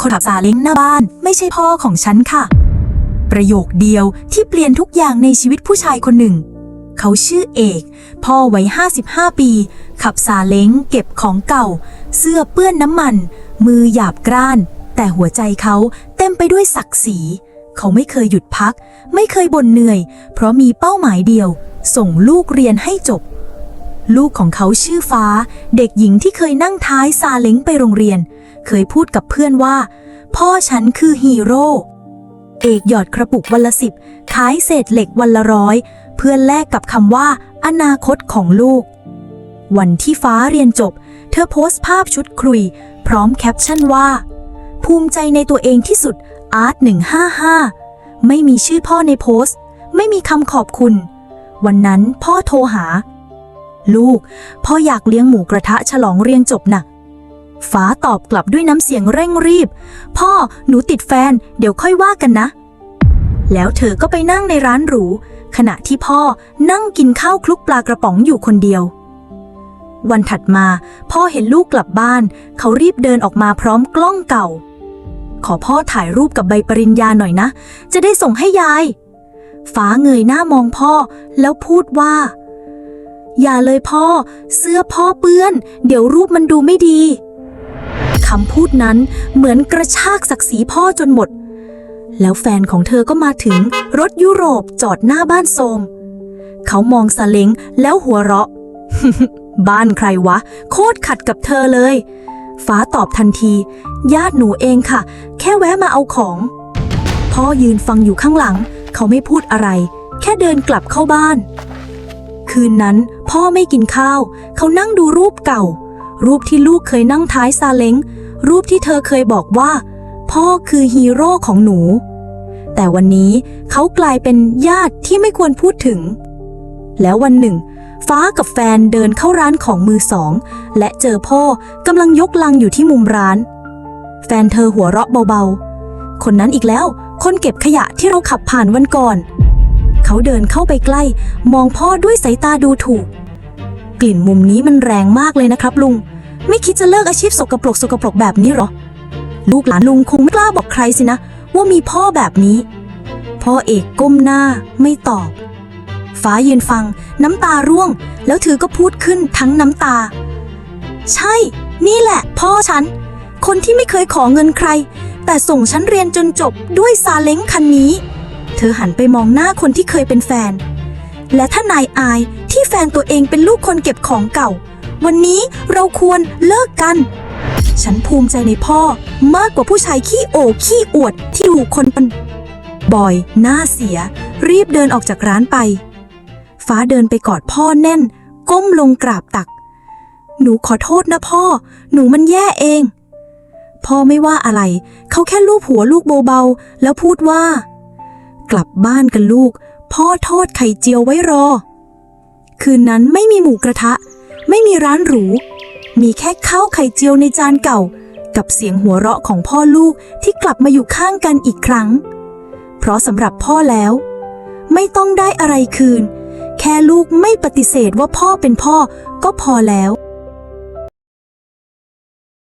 คนขับซาเล้งหน้าบ้าน ไม่ใช่พ่อของฉันค่ะ ประโยคเดียวที่เปลี่ยนทุกอย่างในชีวิตผู้ชายคนหนึ่ง เขาชื่อเอก พ่อวัย55 ปี ขับซาเล้งเก็บของเก่า เสื้อเปื้อนน้ำมัน มือหยาบกร้าน แต่หัวใจเขาเต็มไปด้วยศักดิ์ศรีเขาไม่เคยหยุดพัก ไม่เคยบ่นเหนื่อย เพราะมีเป้าหมายเดียว ส่งลูกเรียนให้จบ ลูกของเขาชื่อฟ้า เด็กหญิงที่เคยนั่งท้ายซาเล้งไปโรงเรียน เคยพูดกับเพื่อนว่า พ่อฉันคือฮีโร่เอกหยอดกระปุกวันละสิบขายเศษเหล็กวันละร้อยเพื่อแลกกับคำว่า อนาคตของลูก วันที่ฟ้าเรียนจบ เธอโพสต์ภาพชุดครุย พร้อมแคปชั่นว่า ภูมิใจในตัวเองที่สุดอาร์ต155 ไม่มีชื่อพ่อในโพสต์ ไม่มีคำขอบคุณ วันนั้นพ่อโทรหา ลูก พ่ออยากเลี้ยงหมูกระทะฉลองเรียนจบน่ะ ฟ้าตอบกลับด้วยน้ำเสียงเร่งรีบ พ่อหนูติดแฟน เดี๋ยวค่อยว่ากันนะ แล้วเธอก็ไปนั่งในร้านหรู ขณะที่พ่อนั่งกินข้าวคลุกปลากระป๋องอยู่คนเดียว วันถัดมา พ่อเห็นลูกกลับบ้าน เขารีบเดินออกมาพร้อมกล้องเก่า ขอพ่อถ่ายรูปกับใบปริญญาหน่อยนะ จะได้ส่งให้ยาย ฟ้าเงยหน้ามองพ่อแล้วพูดว่าอย่าเลยพ่อ เสื้อพ่อเปื้อน เดี๋ยวรูปมันดูไม่ดี คำพูดนั้นเหมือนกระชากศักดิ์ศรีพ่อจนหมด แล้วแฟนของเธอก็มาถึงรถยุโรปจอดหน้าบ้านโซม เขามองซาเล้งแล้วหัวเราะ บ้านใครวะ โคตรขัดกับเธอเลย ฟ้าตอบทันที ญาติหนูเองค่ะ แค่แวะมาเอาของ พ่อยืนฟังอยู่ข้างหลัง เขาไม่พูดอะไร แค่เดินกลับเข้าบ้าน คืนนั้นพ่อไม่กินข้าว เขานั่งดูรูปเก่ารูปที่ลูกเคยนั่งท้ายซาเล้ง รูปที่เธอเคยบอกว่า พ่อคือฮีโร่ของหนู แต่วันนี้เขากลายเป็นญาติที่ไม่ควรพูดถึง แล้ววันหนึ่ง ฟ้ากับแฟนเดินเข้าร้านของมือสอง และเจอพ่อกำลังยกลังอยู่ที่มุมร้าน แฟนเธอหัวเราะเบาๆ คนนั้นอีกแล้ว คนเก็บขยะที่เราขับผ่านวันก่อน เขาเดินเข้าไปใกล้ มองพ่อด้วยสายตาดูถูก กลิ่นมุมนี้มันแรงมากเลยนะครับลุง ไม่คิดจะเลิกอาชีพสกปรกสกปรกแบบนี้หรอ ลูกหลานลุงคงไม่กล้าบอกใครสินะ ว่ามีพ่อแบบนี้ พ่อเอกก้มหน้าไม่ตอบ ฟ้ายืนฟัง น้ำตาร่วง แล้วเธอก็พูดขึ้นทั้งน้ำตา ใช่ นี่แหละ พ่อฉัน คนที่ไม่เคยขอเงินใคร แต่ส่งฉันเรียนจนจบด้วยซาเล้งคันนี้ เธอหันไปมองหน้าคนที่เคยเป็นแฟน และถ้านายอายที่แฟนตัวเองเป็นลูกคนเก็บของเก่า วันนี้เราควรเลิกกัน ฉันภูมิใจในพ่อมากกว่าผู้ชายขี้โอขี้อวดที่ถูคนปันบอยหน้าเสีย รีบเดินออกจากร้านไป ฟ้าเดินไปกอดพ่อแน่น ก้มลงกราบตัก หนูขอโทษนะพ่อ หนูมันแย่เอง พ่อไม่ว่าอะไร เขาแค่ลูบหัวลูกเบาๆแล้วพูดว่า กลับบ้านกันลูก พ่อทอดไข่เจียวไว้รอ คืนนั้นไม่มีหมูกระทะ ไม่มีร้านหรู มีแค่ข้าวไข่เจียวในจานเก่า กับเสียงหัวเราะของพ่อลูกที่กลับมาอยู่ข้างกันอีกครั้ง เพราะสำหรับพ่อแล้ว ไม่ต้องได้อะไรคืน แค่ลูกไม่ปฏิเสธว่าพ่อเป็นพ่อก็พอแล้ว